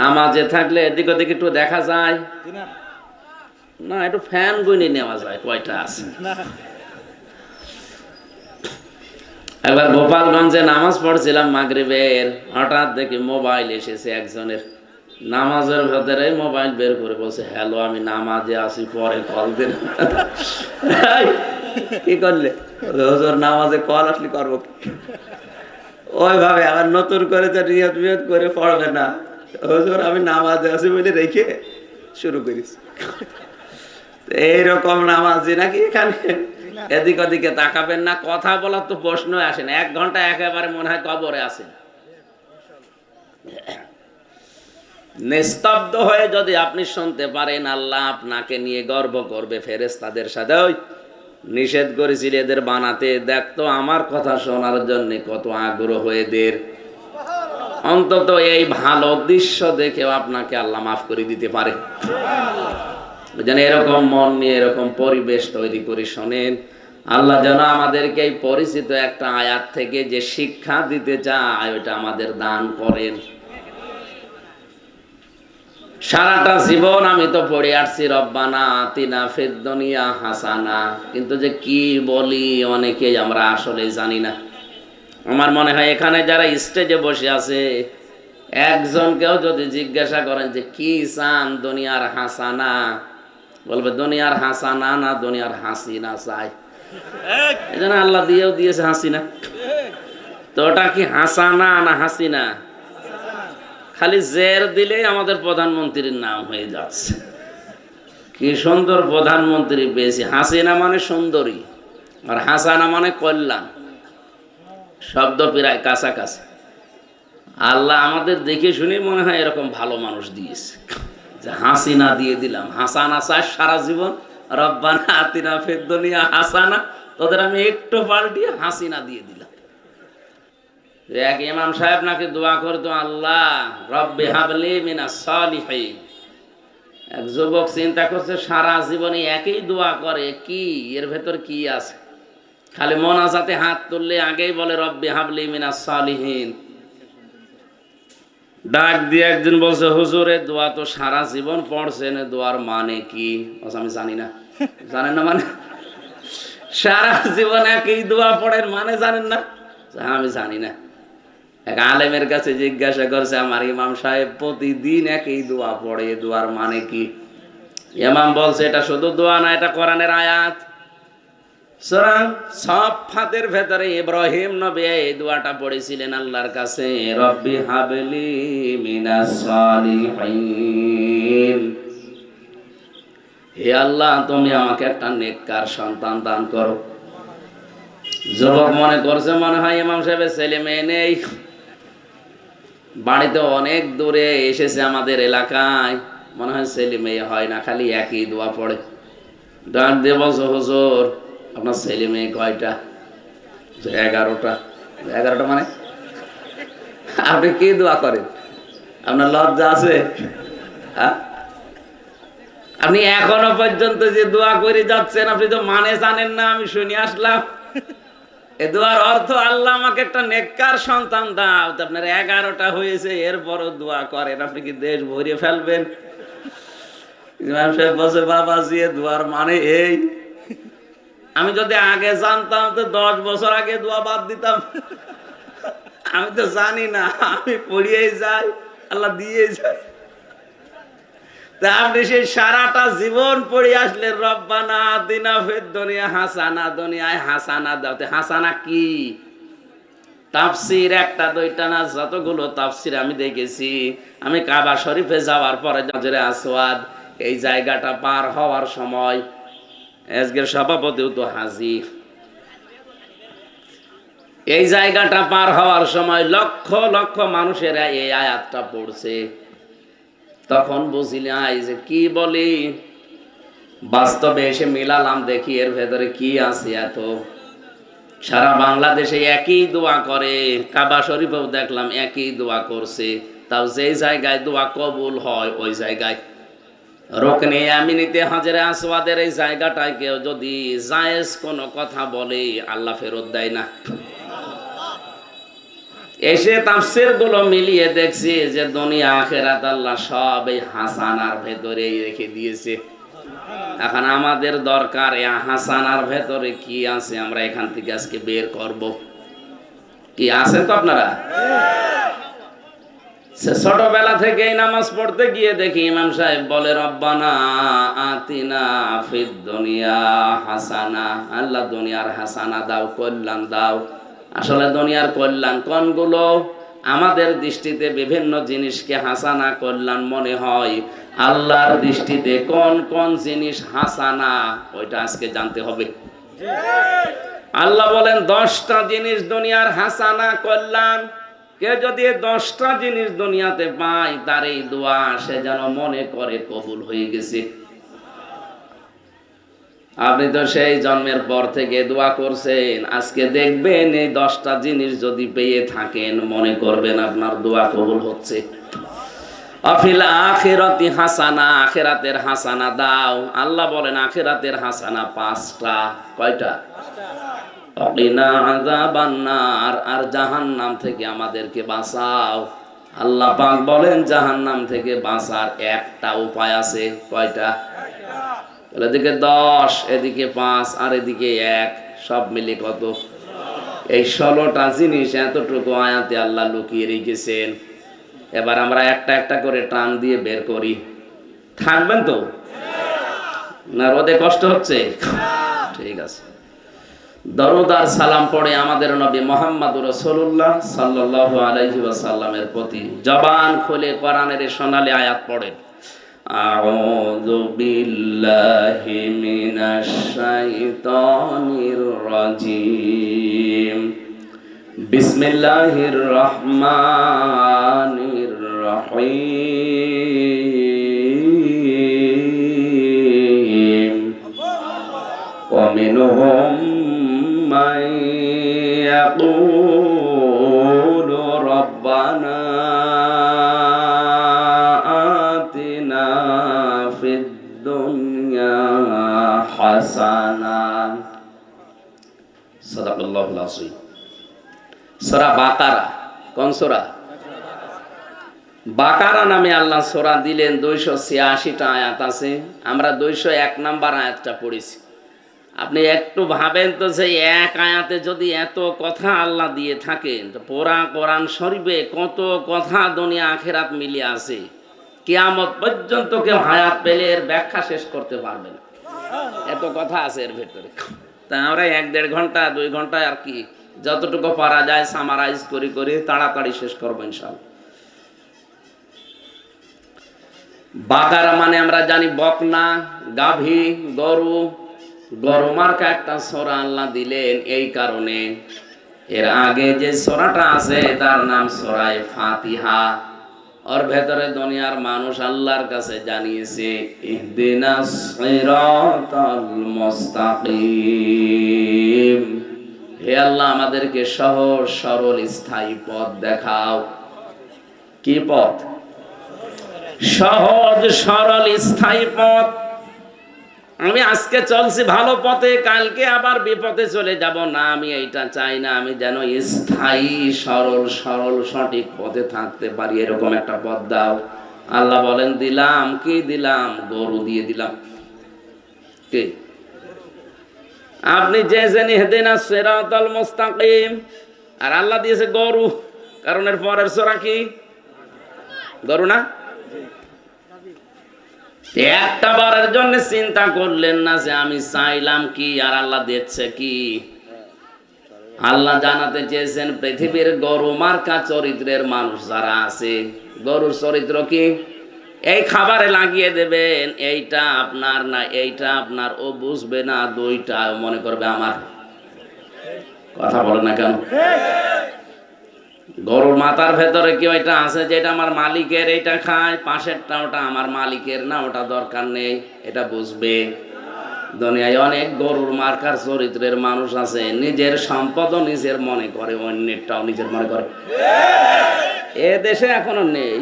নামাজে থাকলে এদিক ওদিক একটু দেখা যায়। না একটু ফ্যান গুনি নেওয়া যায় কয়টা আছে? একবার গোপালগঞ্জে নামাজ পড়ছিলাম মাগরিবের হঠাৎ দেখি মোবাইল এসেছে একজনের। নামাজের ভেতরে মোবাইল বের করে বলছে হ্যালো আমি নামাজে আসি পরে কল দিন কি করলে? হুজুর নামাজে কল আসলে করব? ওইভাবে আবার নতুন করে তো নিয়ত মিয়ত করে পড়বে না। হুজুর, আমি নামাজে আছি বলে রেখে শুরু করিস এইরকম নামাজি নাকি এখানে? এদিক ওদিকে তাকাবেন না, কথা বলার তো প্রশ্ন আসে না। এক ঘণ্টা একেবারে মনে হয় কবরে আসেন নিস্তব্ধ হয়ে যদি আপনি শুনতে পারেন, আল্লাহ আপনাকে নিয়ে গর্ব করবে ফেরেস তাদের সাথে। ওই নিষেধ করেছিল এদের বানাতে। দেখতো আমার কথা শোনার জন্য কত আগ্রহ এদের। অন্তত এই ভালো দৃশ্য দেখেও আপনাকে আল্লাহ মাফ করে দিতে পারে। যেন এরকম মন নিয়ে এরকম পরিবেশ তৈরি করে শোনেন। আল্লাহ যেন আমাদেরকে এই পরিচিত একটা আয়াত থেকে যে শিক্ষা দিতে চায় ওটা আমাদের দান করেন। সারাটা জীবন আমি তো পড়ে আসছি রব্বানা তিনা ফেদ্দনিয়া হাসানা। কিন্তু যে কি বলি অনেকেই আমরা আসলে জানি না। আমার মনে হয় এখানে যারা স্টেজে বসে আছে একজনকেও যদি জিজ্ঞাসা করেন যে কি চান দুনিয়ার হাসানা? বলবে দুনিয়ার হাসানা না দুনিয়ার হাসিনা চাই। এই জন্য আল্লাহ দিয়েও দিয়েছে হাসিনা। তো ওটা কি হাসানা না হাসিনা? খালি জের দিলেই আমাদের প্রধানমন্ত্রীর নাম হয়ে যাচ্ছে। কি সুন্দর প্রধানমন্ত্রী পেয়েছি। হাসিনা মানে সুন্দরী, আর হাসানা মানে কল্যাণ। শব্দ প্রায় কাছাকাছি। আল্লাহ আমাদের দেখে শুনে মনে হয় এরকম ভালো মানুষ দিয়েছে। যে হাসিনা দিয়ে দিলাম। হাসানা চাষ সারা জীবন, রব্বানা আতিনা ফেদ্দনিয়া হাসানা, তোদের আমি একটু পাল্টিয়ে হাসিনা দিয়ে দিলাম। এক ইমাম সাহেব নাকি দোয়া করতো আল্লাহ রব্বে হাবলি মিনা সলিহিন। এক যুবক চিন্তা করছে সারা জীবনে একই দোয়া করে কি? এর ভেতর কি আছে? খালি মনাজাতে হাত তুললে আগেই বলে রব্বে হাবলি মিনা সলিহীন। ডাক দিয়ে একদিন বলছে হুজুরে দোয়া তো সারা জীবন পড়ছেন এ দোয়ার মানে কি? আমি জানি না। জানেন না মানে? সারা জীবন একই দোয়া পড়েন মানে জানেন না? "হ্যাঁ, আমি জানি না। এক আলেমের কাছে জিজ্ঞাসা করছে, আমার ইমাম সাহেব প্রতিদিন একই দোয়া পড়ে দোয়ার মানে কি? ইমাম বলছে, এটা শুধু দোয়া না, এটা কোরআনের আয়াত। সুতরাং সব ফাতের ভেতরে ইব্রাহিম নবী এই দোয়াটা পড়েছিলেন আল্লাহর কাছে, রব্বি হাবলি মিনাস সালিহিন। হে আল্লাহ, তুমি আমাকে একটা নেককার সন্তান দান করো। যুবক মনে করছে, মনে হয় ইমাম সাহেবের ছেলে মেয়ে নেই। বাড়িতে অনেক দূরে এসেছে আমাদের এলাকায়। মনে হয় ছেলে মেয়ে হয় না, খালি একই দোয়া পড়ে। ডাক দিয়ে বলছো, হুজুর, আপনার ছেলে মেয়ে কয়টা? এগারোটা। এগারোটা মানে? আপনি কি দোয়া করেন? আপনার লজ্জা আছে? হ্যাঁ? আপনি এখনও পর্যন্ত যে দোয়া করে যাচ্ছেন, আপনি তো মানে জানেন না, আমি শুনে আসলাম। এ দোয়ার অর্থ আল্লাহ আমাকে একটা নেককার সন্তান দাও। আপনার এগারোটা হয়েছে, এরপরও দোয়া করেন। আপনি কি দেশ ভরিয়ে ফেলবেন? ইমাম সাহেব বলছে বাবা জিয়ে দোয়ার মানে এই। আমি যদি আগে জানতাম, তো দশ বছর আগে দোয়া বাদ দিতাম। আমি তো জানি না, আমি পড়িয়েই যাই, আল্লাহ দিয়ে যায় আপনি সেই সারাটা জীবন পড়ে আসলে রব্বানা দিনা ফের দুনিয়া হাসানা, দুনিয়ায় হাসানা হাসানা কি? তাফসির একটা, দুইটা না, যতগুলো তাফসির আমি দেখেছি। আমি কাবা শরীফে যাওয়ার পরে নজরে আসওয়াদ এই জায়গাটা পার হওয়ার সময় আজকের সভাপতিও তো হাজির। এই জায়গাটা পার হওয়ার সময় লক্ষ লক্ষ মানুষেরা এই আয়াতটা পড়ছে। তখন বুঝিলাই যে কি বলি? বাস্তবে এসে মিলালাম, দেখি এর ভেতরে কি আছে এত। সারা বাংলাদেশে একই দোয়া করে, কাবা শরীফেও দেখলাম একই দোয়া করছে। তাও যেই জায়গায় দোয়া কবুল হয়, ওই জায়গায়। রোকনে আমিনিতে হাজারে আসওয়াদের এই জায়গাটায় কেউ যদি জায়েজ কোনো কথা বলে, আল্লাহ ফেরত দেয় না। এসে তাফসিরগুলো মিলিয়ে দেখছি যে দুনিয়া, আখেরাত আল্লাহ সব এই হাসানার ভেতরেই রেখে দিয়েছে। এখন আমাদের দরকার এই হাসানার ভেতরে কি আছে, আমরা এখান থেকে আজকে বের করব। কি আছেন তো আপনারা? সে ছোটবেলা থেকেই নামাজ পড়তে গিয়ে দেখি ইমাম সাহেব বলে, রব্বানা আতিনা ফিদ দুনিয়া হাসানা। আল্লাহ দুনিয়ার হাসানা দাও, কল্যাণ দাও। আসলে দুনিয়ার কল্যাণ কোনগুলো? আমাদের দৃষ্টিতে বিভিন্ন জিনিসকে হাসানা কল্যাণ মনে হয়। আল্লাহর দৃষ্টিতে কোন কোন জিনিস হাসানা, ওইটা আজকে জানতে হবে। আল্লাহ বলেন, দশটা জিনিস দুনিয়ার হাসানা কল্যাণ। কে যদি দশটা জিনিস দুনিয়াতে পায়, তার এই দোয়া সে যেন মনে করে কবুল হয়ে গেছে। আপনি তো সেই জন্মের পর থেকে দোয়া করছেন। আজকে দেখবেন এই দশটা জিনিস যদি পেয়ে থাকেন, মনে করবেন আপনার দোয়া কবুল হচ্ছে। অফিল হাসানা, আখেরাতের হাসানা দাও। আল্লাহ বলেন, আখেরাতের হাসানা পাঁচটা। কয়টা? আর থেকে আমাদেরকে বাঁচাও। আল্লাহ পাক বলেন, জাহান্নাম থেকে বাঁচার একটা উপায় আছে। কয়টা? বলে এদিকে দশ, এদিকে পাঁচ, আর এদিকে এক, সব মিলে কত? এই ষোলোটা জিনিস এতটুকু আয়াতে আল্লাহ লুকিয়ে রেখেছেন। এবার আমরা একটা একটা করে টান দিয়ে বের করি। থাকবেন তো? না, রোদে কষ্ট হচ্ছে? ঠিক আছে। দরুদ আর সালাম পড়ে আমাদের নবী মোহাম্মদ রসুল্লাহ সাল্লাহ আলাইহি ওয়াসাল্লামের প্রতি। জবান খুলে কোরআনের সোনালী আয়াত পড়েন। أعوذ بالله من الشيطان الرجيم بسم الله الرحمن الرحيم ومنهم من يقول হাসানা বাকারা কোন বাকারা নামে আল্লাহ দিলেন আয়াত আছে। আমরা দুইশো এক নাম্বার আয়াতটা পড়েছি। আপনি একটু ভাবেন তো যে এক আয়াতে যদি এত কথা আল্লাহ দিয়ে থাকেন, তো পোড়া কোরআন শরীফে কত কথা দুনিয়া আখেরাত মিলিয়ে আছে। কেয়ামত পর্যন্ত কেউ হায়াত পেলে এর ব্যাখ্যা শেষ করতে পারবে না। এত কথা আছে এর ভেতরে। তা আমরা এক দেড় ঘণ্টা, দুই ঘণ্টা আর কি, যতটুকু পারা যায় সামারাইজ করি করি, তাড়াতাড়ি শেষ করব ইনশাল্লাহ। বাকারা মানে আমরা জানি বকনা, গাভী, গরু। গরু মার্কা একটা সোরা আল্লাহ দিলেন এই কারণে। এর আগে যে সোরাটা আছে, তার নাম সোরায় ফাতিহা। ওর ভেতরে দুনিয়ার মানুষ আল্লাহর কাছে জানিয়েছে ইহদিনাস সিরাতাল হে আল্লাহ, আমাদেরকে সহজ, সরল, স্থায়ী পথ দেখাও। কি পথ? সহজ, সরল, স্থায়ী পথ। আমি আজকে চলছি ভালো পথে, কালকে আবার বিপথে চলে যাব। না, আমি এইটা চাই না, আমি যেন স্থায়ী, সরল সরল, সঠিক পথে থাকতে পারি, এরকম একটা পথ দাও। আল্লাহ বলেন, দিলাম, কি দিলাম? গরু দিয়ে দিলাম। কি? আপনি যে জেনে হেদেনা সেরাতল মুস্তাকিম। আর আল্লাহ দিয়েছে গরু, কারণ এর পরের সোরা কি? গরু না? একটা বারের জন্য চিন্তা করলেন না যে আমি চাইলাম কি, আর আল্লাহ দিচ্ছে কি? আল্লাহ জানাতে চেয়েছেন, পৃথিবীর গরু মার্কা চরিত্রের মানুষ যারা আছে, গরুর চরিত্র কি? এই খাবারে লাগিয়ে দেবেন, এইটা আপনার না, এইটা আপনার, ও বুঝবে না দুইটা মনে করবে আমার। কথা বলে না কেন? গরুর মাথার ভেতরে কি ওইটা আছে যেটা আমার মালিকের এটা খায়? পাশেরটা ওটা আমার মালিকের না, ওটা দরকার নেই, এটা বুঝবে। দুনিয়ায় অনেক গরুর মার্কার চরিত্রের মানুষ আছে, নিজের সম্পদও নিজের মনে করে, অন্যেরটাও নিজের মনে করে। এ দেশে এখনও নেই।